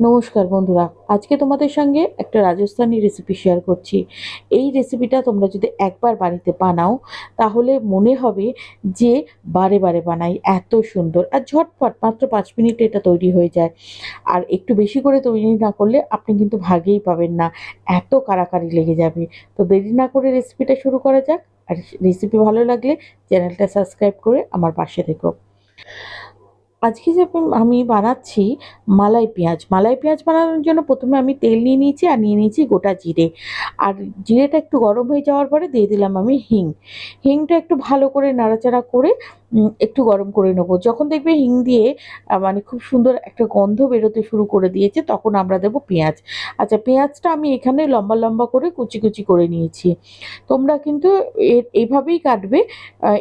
নমস্কার বন্ধুরা, আজকে তোমাদের সঙ্গে একটা রাজস্থানি রেসিপি শেয়ার করছি। এই রেসিপিটা তোমরা যদি একবার বাড়িতে বানাও, তাহলে মনে হবে যে বারে বারে বানাই, এত সুন্দর। আর ঝটপট, মাত্র পাঁচ মিনিটে এটা তৈরি হয়ে যায়। আর একটু বেশি করে তৈরি না করলে আপনি কিন্তু ভাগেই পাবেন না, এত কারাকারি লেগে যাবে। তো দেরি না করে রেসিপিটা শুরু করা যাক। আর রেসিপি ভালো লাগলে চ্যানেলটা সাবস্ক্রাইব করে আমার পাশে থেকো। আজকে যে আমি- বানাচ্ছি মালাই পেঁয়াজ মালাই পেঁয়াজ বানানোর জন্য প্রথমে আমি তেল নিয়ে নিয়েছি আর নিয়ে নিয়েছি গোটা জিরে। আর জিরেটা একটু গরম হয়ে যাওয়ার পরে দিয়ে দিলাম আমি হিং। হিংটা একটু ভালো করে নাড়াচাড়া করে একটু গরম করে নেব। যখন দেখবে হিং দিয়ে মানে খুব সুন্দর একটা গন্ধ বেরোতে শুরু করে দিয়েছে, তখন আমরা দেবো পেঁয়াজ। আচ্ছা পেঁয়াজটা আমি এখানে লম্বা লম্বা করে কুচি কুচি করে নিয়েছি। তোমরা কিন্তু এ- এভাবেই কাটবে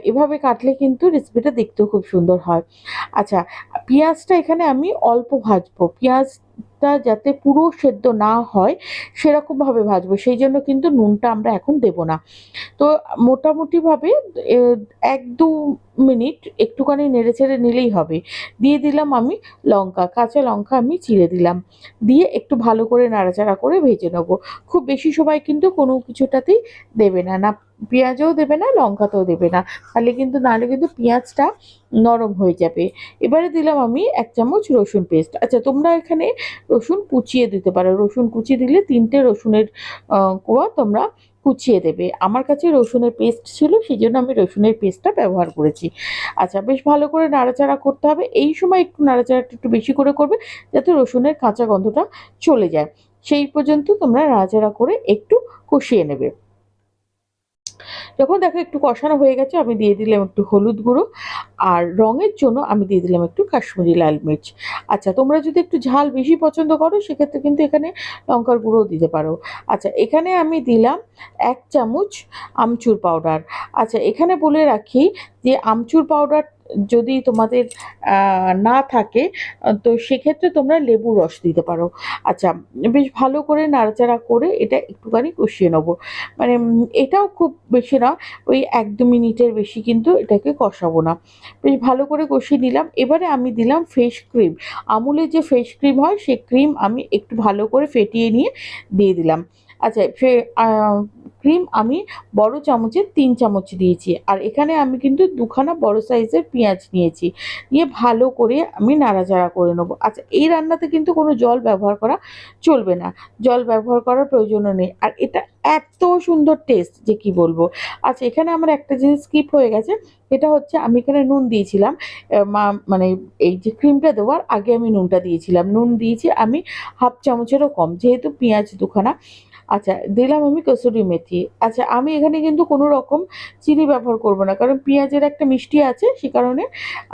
এভাবে কাটলে কিন্তু রেসিপিটা দেখতেও খুব সুন্দর হয়। আচ্ছা পেঁয়াজটা এখানে আমি অল্প ভাজবো। পেঁয়াজটা যাতে পুরো সেদ্ধ না হয় সেরকমভাবে ভাজবো। সেই জন্য কিন্তু নুনটা আমরা এখন দেব না। তো মোটামুটিভাবে এক দু মিনিট একটুখানি নেড়ে ছেড়ে নিলেই হবে। দিয়ে দিলাম আমি লঙ্কা, কাঁচা লঙ্কা আমি চিড়ে দিলাম। দিয়ে একটু ভালো করে নাড়াচাড়া করে ভেজে নেব। খুব বেশি সময় কিন্তু কোনো কিছুটাতেই দেবে না। না, পেঁয়াজও দেবে না, লঙ্কাতেও দেবে না। তাহলে কিন্তু, নাহলে কিন্তু পেঁয়াজটা নরম হয়ে যাবে। এবারে দিলাম আমি এক চামচ রসুন পেস্ট। আচ্ছা তোমরা এখানে রসুন কুচিয়ে দিতে পারো। রসুন কুচিয়ে দিলে তিনটে রসুনের কোয়া তোমরা কুচিয়ে দেবে। আমার কাছে রসুনের পেস্ট ছিল সেই জন্য আমি রসুনের পেস্টটা ব্যবহার করেছি। আচ্ছা বেশ ভালো করে নাড়াচাড়া করতে হবে। এই সময় একটু নাড়াচাড়াটা একটু বেশি করে করবে, যাতে রসুনের কাঁচা গন্ধটা চলে যায়। সেই পর্যন্ত তোমরা নাড়াচাড়া করে একটু কষিয়ে নেবে। যখন দেখো একটু কষানো হয়ে গেছে, আমি দিয়ে দিলাম একটু হলুদ গুঁড়ো। আর রঙের জন্য আমি দিয়ে দিলাম একটু কাশ্মীরি লাল মির্চ। আচ্ছা তোমরা যদি একটু ঝাল বেশি পছন্দ করো, সেক্ষেত্রে কিন্তু এখানে লঙ্কার গুঁড়োও দিতে পারো। আচ্ছা এখানে আমি দিলাম এক চামচ আমচুর পাউডার আচ্ছা এখানে বলে রাখি যে আমচুর পাউডার যদি তোমাদের না থাকে, তো সেক্ষেত্রে তোমরা লেবু রস দিতে পারো। আচ্ছা বেশ ভালো করে নাড়াচাড়া করে এটা একটুখানি কষিয়ে নেব। মানে এটাও খুব বেশি না, ওই এক দু মিনিটের বেশি কিন্তু এটাকে কষাবো না। বেশ ভালো করে কষিয়ে নিলাম। এবারে আমি দিলাম ফেস ক্রিম। আমুলের যে ফেস ক্রিম হয় সেই ক্রিম আমি একটু ভালো করে ফেটিয়ে নিয়ে দিয়ে দিলাম। আচ্ছা ফে ক্রিম আমি বড় চামচের তিন চামচ দিয়েছি। আর এখানে আমি কিন্তু দুখানা বড় সাইজের পেঁয়াজ নিয়েছি। নিয়ে ভালো করে আমি নাড়াচাড়া করে নেব। আচ্ছা এই রান্নাতে কিন্তু কোনো জল ব্যবহার করা চলবে না। জল ব্যবহার করার প্রয়োজনও নেই। আর এটা এত সুন্দর টেস্ট যে কি বলব। আচ্ছা এখানে আমার একটা জিনিস স্কিপ হয়ে গেছে। এটা হচ্ছে আমি এখানে নুন দিয়েছিলাম। মানে এই যে ক্রিমটা দেওয়ার আগে আমি নুনটা দিয়েছিলাম। নুন দিয়েছি আমি হাফ চামচেরও কম, যেহেতু পেঁয়াজ দুখানা। আচ্ছা দিলাম আমি কসুরি মেথি। আচ্ছা আমি এখানে কিন্তু কোনো রকম চিনি ব্যবহার করব না, কারণ পেঁয়াজের একটা মিষ্টি আছে, সে কারণে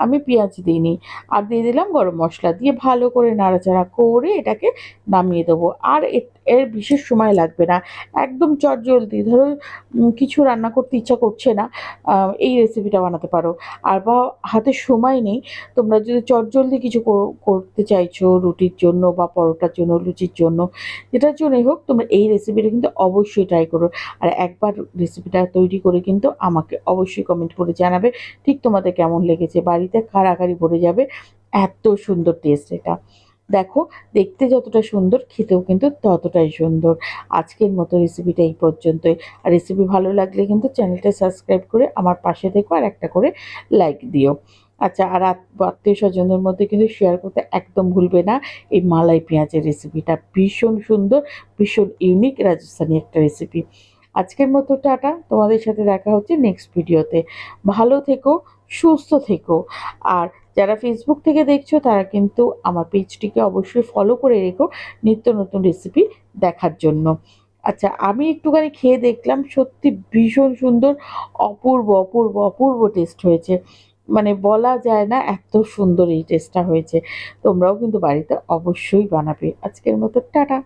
আমি পেঁয়াজ দিইনি। আর দিয়ে দিলাম গরম মশলা, দিয়ে ভালো করে নাড়াচাড়া করে এটাকে নামিয়ে দেবো। আর এর বিশেষ সময় লাগবে না। একদম চটজলদি। ধরো কিছু রান্না করতে ইচ্ছা করছে না এই রেসিপিটা বানাতে পারো। আর বা হাতে সময় নেই, তোমরা যদি চটজলদি কিছু কর- করতে চাইছো রুটির জন্য বা পরোটার জন্য, লুচির জন্য, যেটার জন্যই হোক, তোমরা এই রেসিপিটা কিন্তু অবশ্যই ট্রাই করো। আর একবার রেসিপিটা তৈরি করে কিন্তু আমাকে অবশ্যই কমেন্ট করে জানাবে, ঠিক তোমাদের কেমন লেগেছে। বাড়িতে কারাকারি ভরে যাবে। এত সুন্দর টেস্ট এটা। দেখো, দেখতে যতটা সুন্দর, খেতেও কিন্তু ততটাই সুন্দর। আজকের মতো রেসিপিটা এই পর্যন্তই। আর রেসিপি ভালো লাগলে কিন্তু চ্যানেলটা সাবস্ক্রাইব করে আমার পাশে থেকো আর একটা করে লাইক দিও। আচ্ছা আর আত্মীয় স্বজনদের মধ্যে কিন্তু শেয়ার করতে একদম ভুলবে না। এই মালাই পেঁয়াজের রেসিপিটা ভীষণ সুন্দর, ভীষণ ইউনিক রাজস্থানি একটা রেসিপি আজকের মতো টাটা, তোমাদের সাথে দেখা হচ্ছে নেক্সট ভিডিওতে ভালো থেকো, সুস্থ থেকো। আর যারা ফেসবুক থেকে দেখছ, তারা কিন্তু আমার পেজটিকে অবশ্যই ফলো করে রেখো নিত্য নতুন রেসিপি দেখার জন্য। আচ্ছা আমি একটুখানি খেয়ে দেখলাম, সত্যি ভীষণ সুন্দর, অপূর্ব অপূর্ব অপূর্ব টেস্ট হয়েছে। মানে বলা যায় না, এত সুন্দর এই টেস্টটা হয়েছে। তোমরাও কিন্তু বাড়িতে অবশ্যই বানাবে। আজকের মতো টাটা।